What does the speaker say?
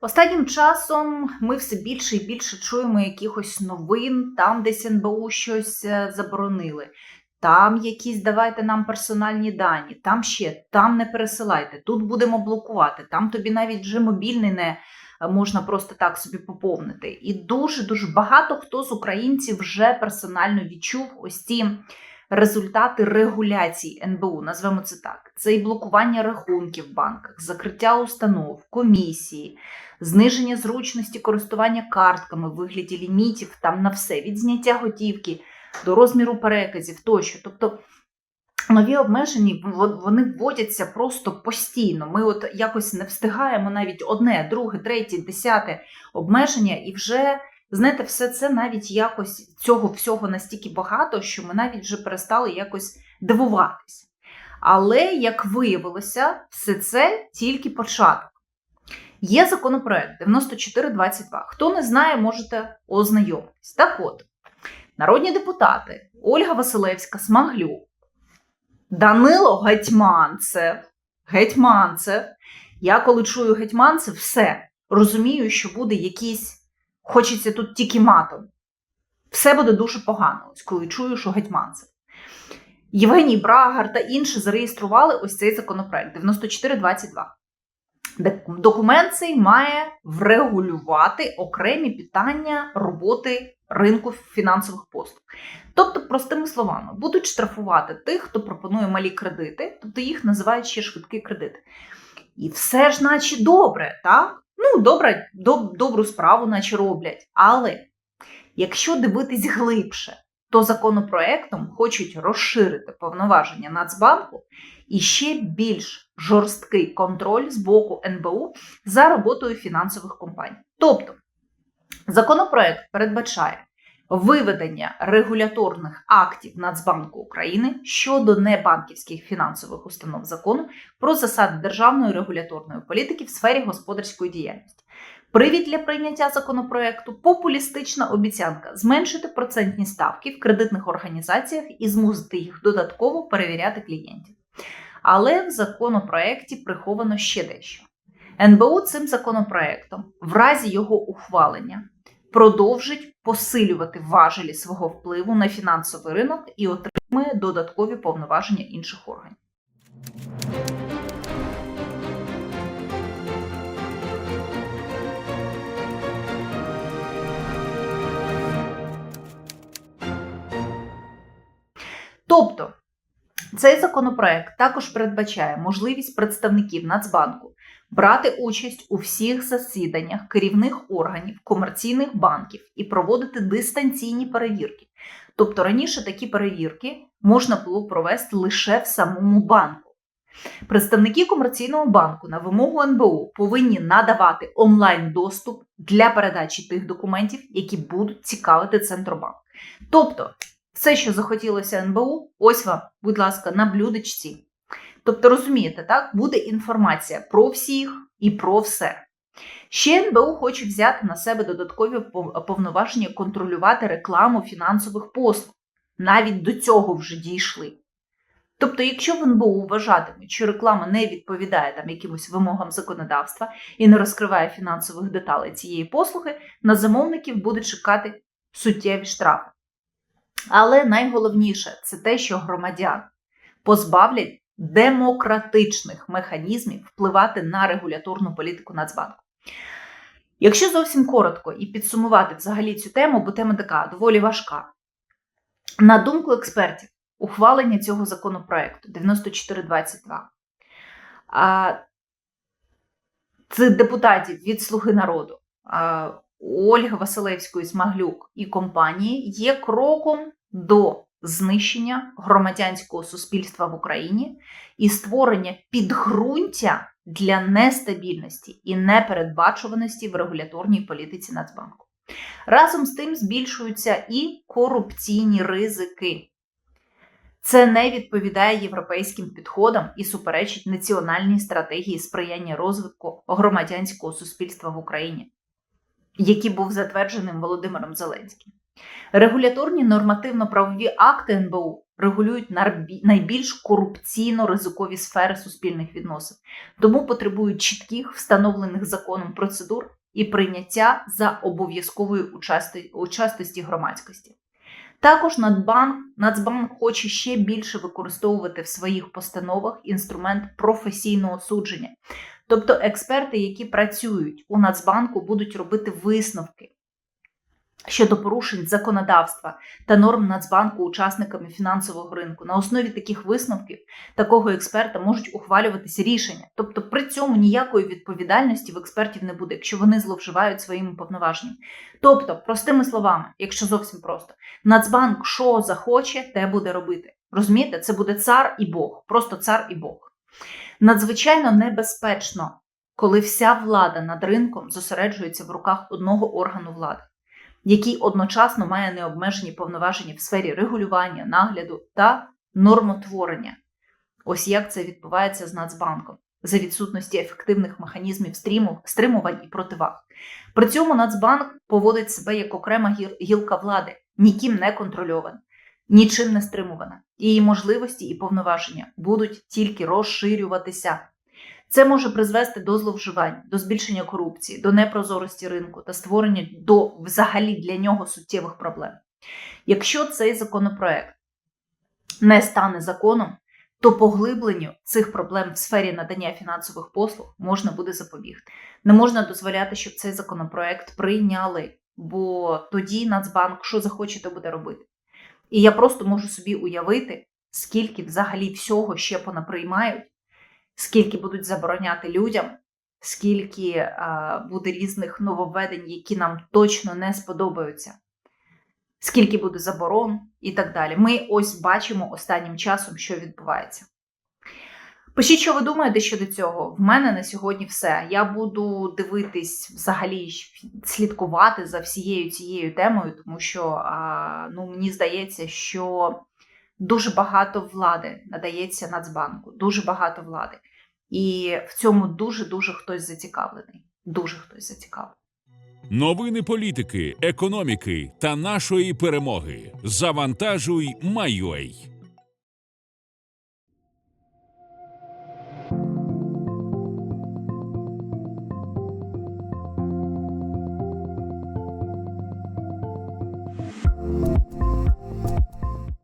Останнім часом ми все більше і більше чуємо якихось новин, там десь НБУ щось е, заборонили, там якісь давайте нам персональні дані, там ще, там не пересилайте, тут будемо блокувати, там тобі навіть вже мобільний не е, можна просто так собі поповнити. І дуже-дуже багато хто з українців вже персонально відчув ось ці результати регуляцій НБУ, назвемо це так: це і блокування рахунків в банках, закриття установ, комісії, зниження зручності користування картками в вигляді лімітів там на все, від зняття готівки до розміру переказів тощо. Тобто нові обмеження вони вводяться просто постійно. Ми от якось не встигаємо навіть одне, друге, третє, десяте обмеження, і вже. Знаєте, все це навіть якось цього всього настільки багато, що ми навіть вже перестали якось дивуватись. Але, як виявилося, все це тільки початок. Є законопроект 9422. Хто не знає, можете ознайомитись. Так от, народні депутати Ольга Василевська, Смаглюк, Данило Гетьманцев. Гетьманцев. Я коли чую Гетьманцев, все розумію, що буде якийсь хочеться тут тільки матом. Все буде дуже погано, ось коли чую, що гетьманцев. Євгеній Брагар та інші зареєстрували ось цей законопроект 9422. Де- Документ цей має врегулювати окремі питання роботи ринку фінансових послуг. Тобто, простими словами, будуть штрафувати тих, хто пропонує малі кредити, тобто їх називають ще швидкі кредити. І все ж, наче добре, так? Ну, добре, доб, добру справу, наче роблять. Але якщо дивитись глибше, то законопроектом хочуть розширити повноваження Нацбанку і ще більш жорсткий контроль з боку НБУ за роботою фінансових компаній. Тобто, законопроект передбачає виведення регуляторних актів Нацбанку України щодо небанківських фінансових установ закону про засади державної регуляторної політики в сфері господарської діяльності. Привід для прийняття законопроекту популістична обіцянка зменшити процентні ставки в кредитних організаціях і змусити їх додатково перевіряти клієнтів. Але в законопроекті приховано ще дещо. НБУ цим законопроектом, в разі його ухвалення, продовжить посилювати важелі свого впливу на фінансовий ринок і отримує додаткові повноваження інших органів. Тобто, цей законопроект також передбачає можливість представників Нацбанку брати участь у всіх засіданнях керівних органів комерційних банків і проводити дистанційні перевірки. Тобто раніше такі перевірки можна було провести лише в самому банку. Представники комерційного банку на вимогу НБУ повинні надавати онлайн доступ для передачі тих документів, які будуть цікавити Центробанк. Тобто, все, що захотілося НБУ, ось вам, будь ласка, на блюдечці. Тобто, розумієте, так, буде інформація про всіх і про все. Ще НБУ хоче взяти на себе додаткові повноваження контролювати рекламу фінансових послуг. Навіть до цього вже дійшли. Тобто, якщо в НБУ вважатимуть, що реклама не відповідає там якимось вимогам законодавства і не розкриває фінансових деталей цієї послуги, на замовників буде чекати суттєві штрафи. Але найголовніше це те, що громадян позбавлять демократичних механізмів впливати на регуляторну політику Нацбанку. Якщо зовсім коротко і підсумувати взагалі цю тему, бо тема така доволі важка. На думку експертів, ухвалення цього законопроекту 9422 а, це депутатів від Слуги народу Ольги Василевської Смаглюк і компанії є кроком до знищення громадянського суспільства в Україні і створення підґрунтя для нестабільності і непередбачуваності в регуляторній політиці Нацбанку. Разом з тим збільшуються і корупційні ризики. Це не відповідає європейським підходам і суперечить національній стратегії сприяння розвитку громадянського суспільства в Україні, який був затвердженим Володимиром Зеленським. Регуляторні нормативно-правові акти НБУ регулюють найбільш корупційно ризикові сфери суспільних відносин, тому потребують чітких встановлених законом процедур і прийняття за обов'язкової участи- участості громадськості. Також Нацбанк, Нацбанк хоче ще більше використовувати в своїх постановах інструмент професійного судження. Тобто експерти, які працюють у Нацбанку, будуть робити висновки щодо порушень законодавства та норм Нацбанку учасниками фінансового ринку. На основі таких висновків такого експерта можуть ухвалюватися рішення. Тобто при цьому ніякої відповідальності в експертів не буде, якщо вони зловживають своїми повноваженнями. Тобто, простими словами, якщо зовсім просто, Нацбанк що захоче, те буде робити. Розумієте, це буде цар і Бог, просто цар і Бог. Надзвичайно небезпечно, коли вся влада над ринком зосереджується в руках одного органу влади, який одночасно має необмежені повноваження в сфері регулювання, нагляду та нормотворення. Ось як це відбувається з Нацбанком за відсутності ефективних механізмів стріму- стримувань і противаг. При цьому Нацбанк поводить себе як окрема гілка влади, ніким не контрольована, нічим не стримувана. Її можливості і повноваження будуть тільки розширюватися. Це може призвести до зловживань, до збільшення корупції, до непрозорості ринку та створення до взагалі для нього суттєвих проблем. Якщо цей законопроект не стане законом, то поглибленню цих проблем в сфері надання фінансових послуг можна буде запобігти. Не можна дозволяти, щоб цей законопроект прийняли, бо тоді Нацбанк що захоче, то буде робити. І я просто можу собі уявити, скільки взагалі всього ще понаприймають, скільки будуть забороняти людям, скільки буде різних нововведень, які нам точно не сподобаються, скільки буде заборон і так далі. Ми ось бачимо останнім часом, що відбувається. Пишіть, що ви думаєте щодо цього. В мене на сьогодні все. Я буду дивитись взагалі слідкувати за всією цією темою, тому що а, ну, мені здається, що дуже багато влади надається Нацбанку, дуже багато влади. І в цьому дуже дуже хтось зацікавлений. Дуже хтось зацікавлений. Новини політики, економіки та нашої перемоги. Завантажуй Майой.